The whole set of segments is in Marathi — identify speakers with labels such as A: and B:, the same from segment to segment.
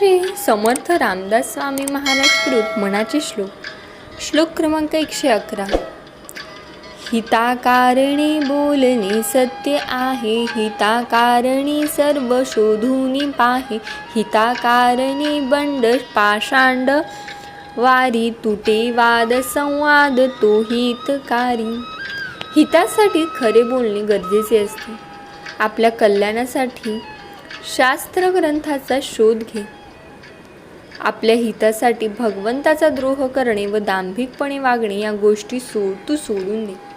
A: श्री समर्थ रामदास स्वामी महाराज कृत मनाचे श्लोक. श्लोक क्रमांक एकशे अकरा. हिताकारणे बोलणे सत्य आहे. हिताकारणे सर्व शोधून पाहे. हिताकारणे बंड पाषांड वारी तुटे वाद संवाद तो हितकारी. हितासाठी खरे बोलणे गरजेचे असते. आपल्या कल्याणासाठी शास्त्र ग्रंथाचा शोध घे. आपल्या हितासाठी भगवंताचा द्रोह करणे व दांभिकपणे वागणे या गोष्टी सोड तू सोडून दे.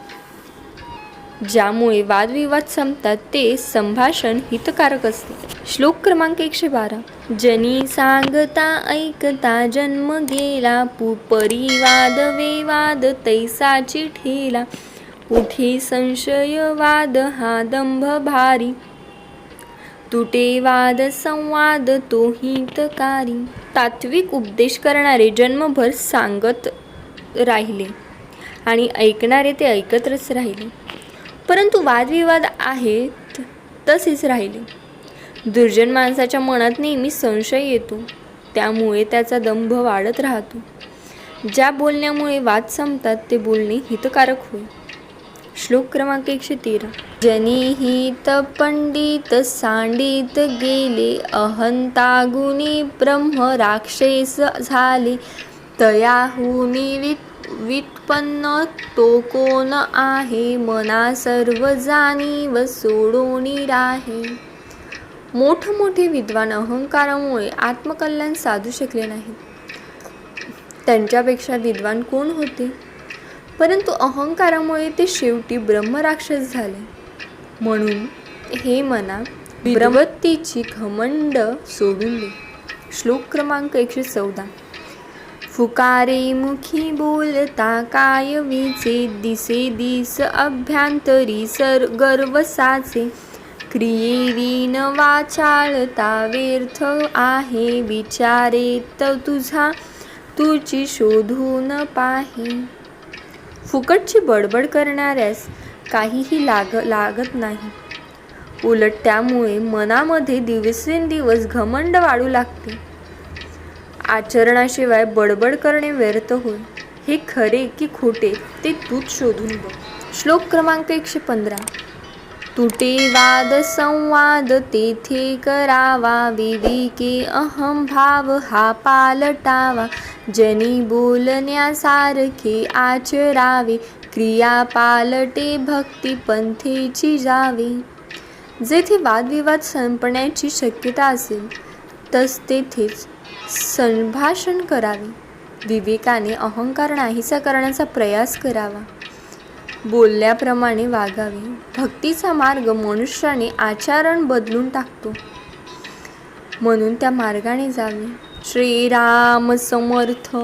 A: ज्यामुळे वादविवाद संपतात ते संभाषण हितकारक असते. श्लोक क्रमांक एकशे बारा. जनी सांगता ऐकता जन्म गेला पु परिवाद वेवाद तैसाची ठेला. उठी संशय वाद हा दंभ भारी. तुटे वाद संवाद तो हितकारी. तात्विक उपदेश करणारे जन्मभर सांगत राहिले आणि ऐकणारे ते ऐकतच राहिले. परंतु वादविवाद आहेत तसेच राहिले. दुर्जन माणसाच्या मनात नेहमी संशय येतो त्यामुळे त्याचा दंभ वाढत राहतो. ज्या बोलण्यामुळे वाद संपतात ते बोलणे हितकारक होईल श्लोक क्रमांक एकशे तेरा. जनिहित पंडित सांडित गेले अहंता गुणी ब्रह्म राक्षस झाले. तयाहुनी वित व्युत्पन्न तो कोण आहे मना सर्व जाणीव सोडोनी राहे. मोठमोठे विद्वान अहंकारामुळे आत्मकल्याण साधू शकले नाहीत. त्यांच्यापेक्षा विद्वान कोण होते? परंतु अहंकारामुळे ते शेवटी ब्रह्मराक्षस झाले. म्हणून हे मना प्रवृत्तीची घमंड सोडून दे. श्लोक क्रमांक एकशे चौदा. फुकारे मुखी बोलता काय विचे दिसे दिस अभ्यांतरी सर गर्व साचे क्रियेवीन वाचाळता व्यर्थ आहे विचारे त तुझा तुझी शोधून पाहे. फुकटची बडबड करणाऱ्यास काहीही लाग लागत नाही. उलट त्यामुळे मनामध्ये दिवसेंदिवस घमंड वाढू लागते. आचरणाशिवाय बडबड करणे व्यर्थ होय. हे खरे की खोटे ते तूच शोधून बघ. श्लोक क्रमांक एकशे पंधरा. तुटे वाद संवाद तेथे करावा विवेके अहम भाव हा पालटावा जनी बोलण्यासारखे आचरावे क्रिया पालटे भक्ती पंथेची जावे. जेथे वादविवाद संपण्याची शक्यता असेल तस तेथेच संभाषण करावे. विवेकाने अहंकार नाहीसा करण्याचा प्रयास करावा. बोलल्याप्रमाणे वागावे. भक्तीचा मार्ग मनुष्याने आचरण बदलून टाकतो. म्हणून त्या मार्गाने जावे. श्रीराम समर्थ.